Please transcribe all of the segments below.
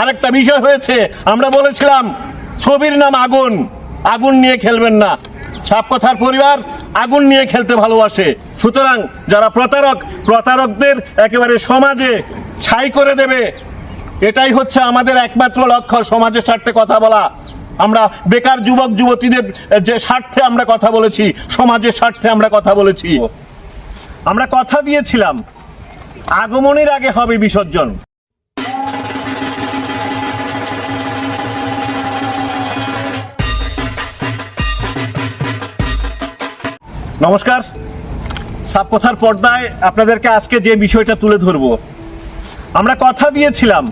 আরেকটা বিষয় হয়েছে, আমরা বলেছিলাম, ছবির নাম আগুন। আগুন নিয়ে খেলবেন না। সাপ কথার পরিবার আগুন নিয়ে খেলতে ভালোবাসে। সুতরাং যারা প্রতারক, প্রতারকদের একেবারে সমাজে ছাই করে দেবে, এটাই হচ্ছে আমাদের একমাত্র লক্ষ্য, সমাজের স্বার্থে কথা বলা। আমরা বেকার যুবক, যুবতীদের যে স্বার্থে আমরা কথা বলেছি, সমাজের স্বার্থে আমরা কথা বলেছি। আমরা কথা দিয়েছিলাম, আগমনের আগে হবে বিসর্জন। নমস্কার। সাপকথার পর্দায় আপনাদেরকে আজকে যে বিষয়টা তুলে ধরব। আমরা কথা দিয়েছিলাম,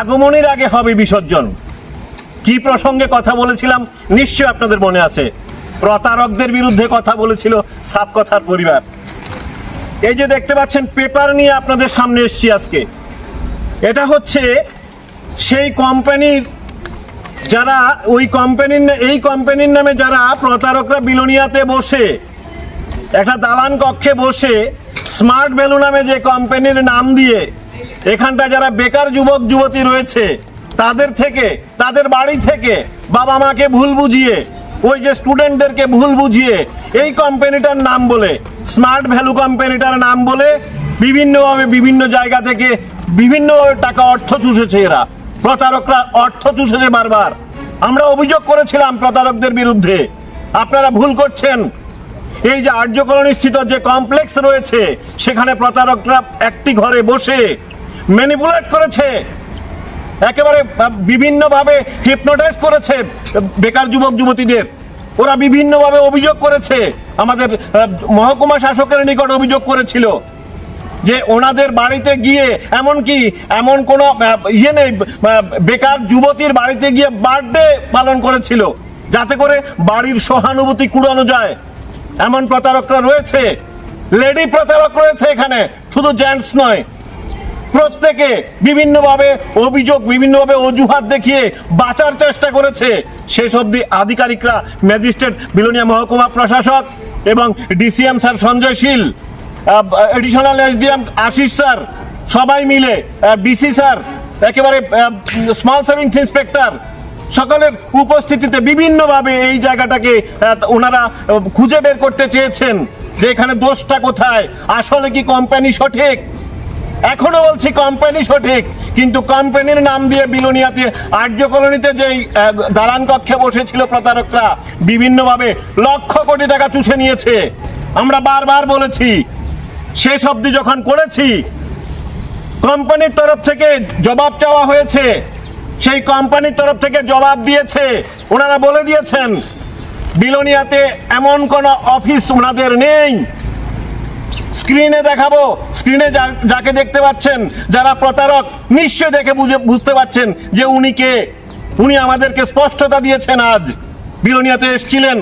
আগমনের আগে হবে বিসর্জন। কি প্রসঙ্গে কথা বলেছিলাম নিশ্চয় আপনাদের মনে আছে। প্রতারকদের বিরুদ্ধে কথা বলেছিল সাপকথার পরিবার। এই যে দেখতে পাচ্ছেন পেপার নিয়ে আপনাদের সামনে এসেছি আজকে। এটা হচ্ছে সেই কোম্পানির যারা ওই কোম্পানির এই কোম্পানির নামে যারা প্রতারকরা বিলোনিয়াতে বসে, একটা দালান কক্ষে বসে স্মার্ট ভ্যালু নামে যে কোম্পানির নাম দিয়ে এখানটা যারা বেকার যুবক, যুবতী রয়েছে, তাদের থেকে, তাদের বাড়ি থেকে বাবা মাকে ভুল বুঝিয়ে, ওই যে স্টুডেন্টদেরকে ভুল বুঝিয়ে, এই কোম্পানিটার নাম বলে স্মার্ট ভ্যালু কোম্পানিটার নাম বলে, বিভিন্নভাবে বিভিন্ন জায়গা থেকে বিভিন্নভাবে টাকা অর্থ চুষেছে এরা। প্রতারকরা অর্থ চুষেছে বারবার। আমরা অভিযোগ করেছিলাম প্রতারকদের বিরুদ্ধে। আপনারা ভুল করছেন। এই যে আর্য কলোনি স্থিত যে কমপ্লেক্স রয়েছে, সেখানে প্রতারকরা একটি ঘরে বসে ম্যানিপুলেট করেছে। একেবারে বিভিন্নভাবে হিপনোটাইজ করেছে বেকার যুবক, যুবতীদের। ওরা বিভিন্নভাবে অভিযোগ করেছে। আমাদের মহকুমা শাসকের নিকট অভিযোগ করেছিল। যে ওনাদের বাড়িতে গিয়ে এমন কি এমন কোন ইয়ে নেই বেকার যুবতীর বাড়িতে গিয়ে বার্থডে পালন করেছিল, যাতে করে বাড়ির সহানুভূতি কুড়ানো যায়। এমন প্রতারকরা রয়েছে লেডি প্রতারক রয়েছে এখানে, শুধু জেন্টস নয়। প্রত্যেকে বিভিন্নভাবে অভিযোগ, বিভিন্নভাবে অজুহাত দেখিয়ে বাঁচার চেষ্টা করেছে। শেষ অবধি আধিকারিকরা ম্যাজিস্ট্রেট বিলোনিয়া মহকুমা প্রশাসক এবং DCM sir Sanjay Shil additional SDM Ashish sir, সবাই মিলে ডিসি স্যার, একেবারে স্মল সেভিংস ইন্সপেক্টর সকলের উপস্থিতিতে বিভিন্নভাবে এই জায়গাটাকে ওনারা খুঁজে বের করতে চেয়েছেন যে এখানে দোষটা কোথায়, আসলে কি কোম্পানি সঠিক? এখনও বলছি কোম্পানি সঠিক, কিন্তু কোম্পানির নাম দিয়ে বিলোনিয়াতে আর্য কলোনিতে যেই দালান কক্ষে বসেছিল প্রতারকরা, বিভিন্নভাবে লক্ষ কোটি টাকা চুষে নিয়েছে। আমরা বারবার বলেছি শেষ অবধি যখন করেছি, কোম্পানির তরফ থেকে জবাব চাওয়া হয়েছে। সেই কোম্পানির তরফ থেকে জবাব দিয়েছে। ওনারা বলে দিয়েছেন, বিলোনিয়াতে এমন কোন অফিস ওনাদের নেই। স্ক্রিনে দেখাবো, স্ক্রিনে যাকে দেখতে পাচ্ছেন, যারা প্রতারক, নিশ্চয় দেখে বুঝে, বুঝতে পাচ্ছেন যে উনি কে। উনি আমাদেরকে স্পষ্টতা দিয়েছেন আজ। বিলোনিয়াতে এসেছিলেন,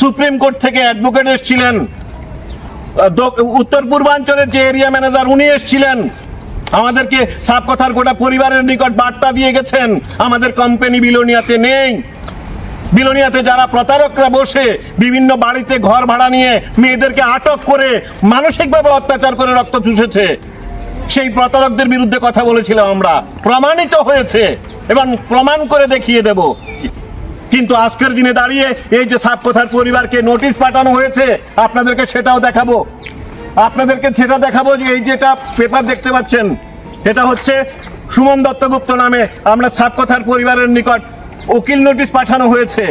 সুপ্রিম কোর্ট থেকে অ্যাডভোকেট এসেছিলেন। উত্তর পূর্বাঞ্চলের যে এরিয়া ম্যানেজার উনি এসেছিলেন। আমাদেরকে সাপ কথার গোটা পরিবারের নিকট বার্তা দিয়ে গেছেন। আমাদের কোম্পানি বিলোনিয়াতে নেই। বিলোনিয়াতে যারা প্রতারকরা বসে বিভিন্ন বাড়িতে ঘর ভাড়া নিয়ে মেয়েদেরকে আটক করে মানসিকভাবে অত্যাচার করে রক্ত চুষেছে, সেই প্রতারকদের বিরুদ্ধে কথা বলেছিলাম আমরা। প্রমাণিত হয়েছে। এবং প্রমাণ করে দেখিয়ে দেব। কিন্তু আজকের দিনে দাঁড়িয়ে এই যে সাপকথার পরিবারকে নোটিশ পাঠানো হয়েছে, আপনাদেরকে সেটাও দেখাবো। আপনাদেরকে সেটা দেখাবো যে এই যেটা পেপার দেখতে পাচ্ছেন এটা হচ্ছে সুমন দত্তগুপ্ত নামে আমরা সাপকথার পরিবারের নিকট উকিল নোটিশ পাঠানো হয়েছে।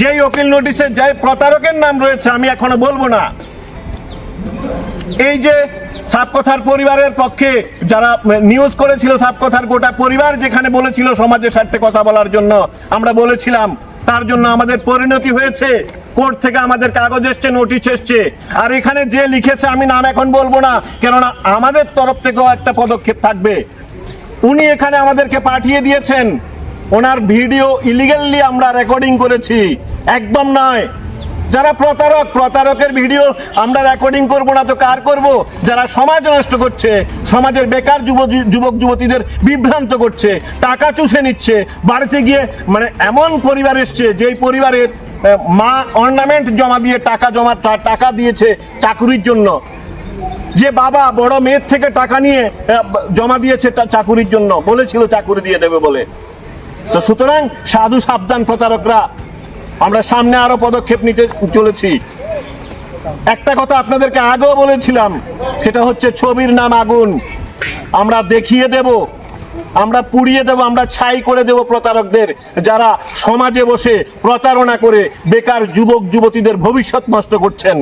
যেই উকিল নোটিশে যে প্রতারকের নাম রয়েছে, আমি এখনও বলব না। এই যে সাপকথার পরিবারের পক্ষে যারা নিউজ করেছিল সাপকথার গোটা পরিবার যেখানে বলেছিল সমাজের স্বার্থে কথা বলার জন্য, আমরা বলেছিলাম, তার জন্য আমাদের পরিণতি হয়েছে। কোর্ট থেকে আমাদের কাগজ এসছে, নোটিশ এসছে। আর এখানে যে লিখেছে, আমি নাম এখন বলব না, কেননা আমাদের তরফ থেকেও একটা পদক্ষেপ থাকবে। উনি এখানে আমাদেরকে পাঠিয়ে দিয়েছেন। ওনার ভিডিও ইলিগালি আমরা রেকর্ডিং করেছি। একদম নয় যারা প্রতারক, প্রতারকের ভিডিও আমরা রেকর্ডিং করব না তো কার করব? যারা সমাজ নষ্ট করছে, সমাজের বেকার যুব যুবক, যুবতীদের বিভ্রান্ত করছে, টাকা চুষে নিচ্ছে, বাড়িতে গিয়ে মানে এমন পরিবার এসছে, যেই পরিবারের মা অর্নামেন্ট জমা দিয়ে টাকা জমা টাকা দিয়েছে চাকুরির জন্য। যে বাবা বড় মেয়ের থেকে টাকা নিয়ে জমা দিয়েছে চাকুরির জন্য, বলেছিল চাকুরি দিয়ে দেবে বলে। তো সুতরাং সাধু সাবধান প্রতারকরা আমরা সামনে আরও পদক্ষেপ নিতে চলেছি। একটা কথা আপনাদেরকে আগেও বলেছিলাম, সেটা হচ্ছে ছবির নাম আগুন। আমরা দেখিয়ে দেব, আমরা পুড়িয়ে দেব, আমরা ছাই করে দেব প্রতারকদের, যারা সমাজে বসে প্রতারণা করে বেকার যুবক যুবতীদের ভবিষ্যৎ নষ্ট করছেন।